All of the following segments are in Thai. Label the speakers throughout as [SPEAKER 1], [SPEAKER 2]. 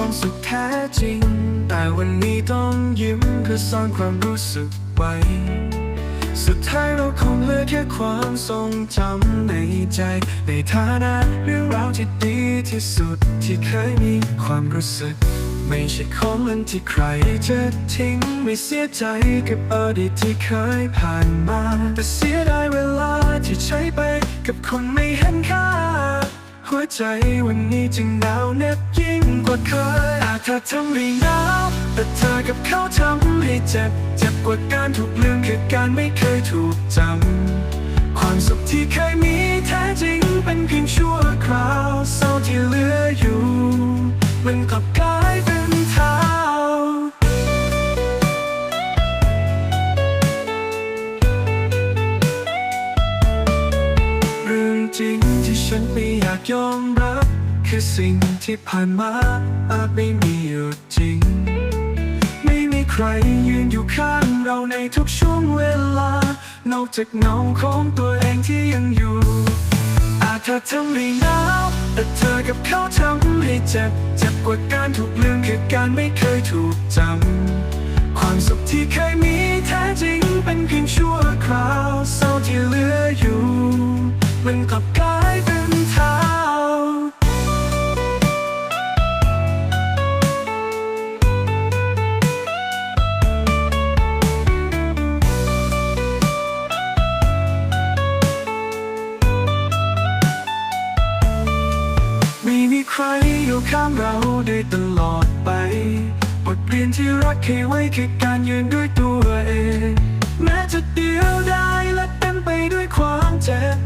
[SPEAKER 1] ความสุขแท้จริง แต่วันนี้ต้องยิ้มเพื่อซ่อนความรู้สึกไว้ สุดท้ายเราคงเหลือแค่ความทรงจำในใจ ในฐานะเรื่องราวที่ดีที่สุดที่เคยมีความรู้สึก ไม่ใช่ของเล่นที่ใครจะทิ้งไม่เสียใจกับอดีตที่เคยผ่านมา แต่เสียดายเวลาที่ใช้ไปกับคนไม่เห็นค่า หัวใจวันนี้จึงหนาวเหน็บยิ่งกว่าเคยอาจเธอทำให้หนาวแต่เธอกับเขาทำให้เจ็บ เจ็บกว่าการถูกลืมคือการไม่เคยถูกจำ ความสุขที่เคยมีแท้จริงเป็นเพียงชั่วคราวเศร้าที่เหลืออยู่มันกลับ ยอมรับคือสิ่งที่ผ่านมาอาจไม่มีอยู่จริง ไม่มีใครยืนอยู่ข้างเราในทุกช่วงเวลา นอกจากเงาของตัวเองที่ยังอยู่ อาจเธอทำให้หนาวแต่เธอกับเขาทำให้เจ็บเจ็บกว่าการถูกลืมคือการไม่เคยถูกจำความสุขที่เคยมี ข้างเราได้ตลอดไป บทเรียนที่รักเคยไว้คือการยืนด้วยตัวเอง แม้จะเดียวดายและเต็มไปด้วยความเจ็บ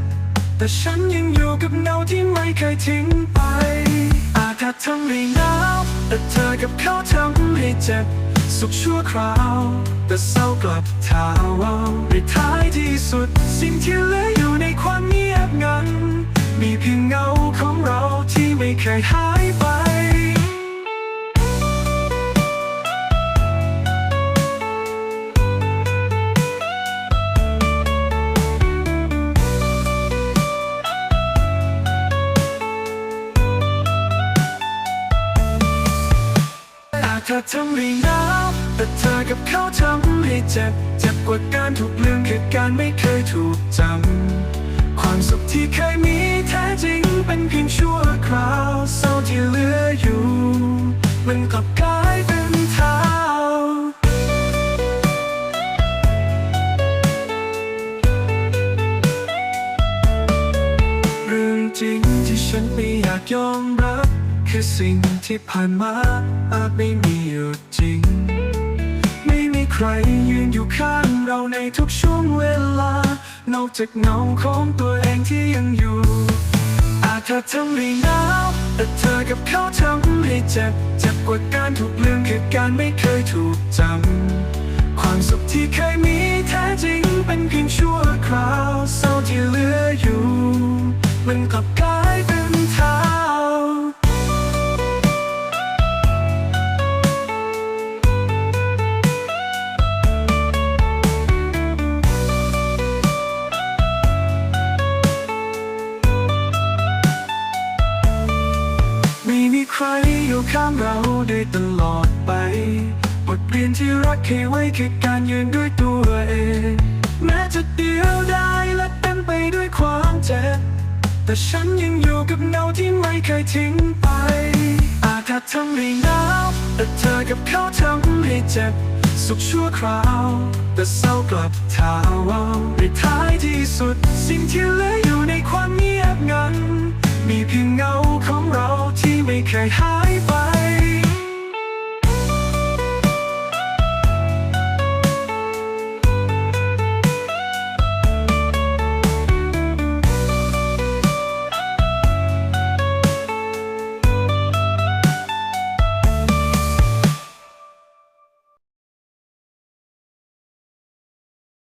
[SPEAKER 1] แต่ฉันยังอยู่กับเงาที่ไม่เคยทิ้งไป อาจถ้าทำให้หนาวแต่เธอกับเขาทำให้เจ็บ สุขชั่วคราว แต่เศร้ากลับถาวในท้ายที่สุด สิ่งที่เหลืออยู่ในความเงียบงัน มีเพียงเงาของเราที่ไม่เคยหายไป เธอทำให้หนาวแต่เธอกับเขาทำให้เจ็บ เจ็บกว่าการถูกลืมคือการไม่เคยถูกจำ ความสุขที่เคยมีแท้จริงเป็นเพียงชั่วคราวเศร้าที่เหลืออยู่ มันกลับกลายเป็นเท้าเรื่องจริงที่ฉันไม่อยากยอมรับ คือสิ่งที่ผ่านมาอาจไม่มีอยู่จริง ไม่มีใครยืนอยู่ข้างเราในทุกช่วงเวลา นอกจากเงาของตัวเองที่ยังอยู่ อาจเธอทำให้หนาวแต่เธอกับเขาทำให้เจ็บเจ็บกว่าการถูกลืมคือการไม่เคยถูกจำความสุขที่เคยมีแท้จริงเป็นเพียงชั่วคราวเศร้าที่เหลืออยู่ ไม่มีใครอยู่ข้างเราได้ตลอดไป บทเรียนที่รักเคยไว้คือการยืนด้วยตัวเอง แม้จะเดียวดายและเต็มไปด้วยความเจ็บ แต่ฉันยังอยู่กับเงาที่ไม่เคยทิ้งไป อาจถ้าทำให้หนาวแต่เธอกับเขาทำให้เจ็บ สุขชั่วคราว แต่เศร้ากลับถาวรในท้ายที่สุด สิ่งที่เหลืออยู่ในความ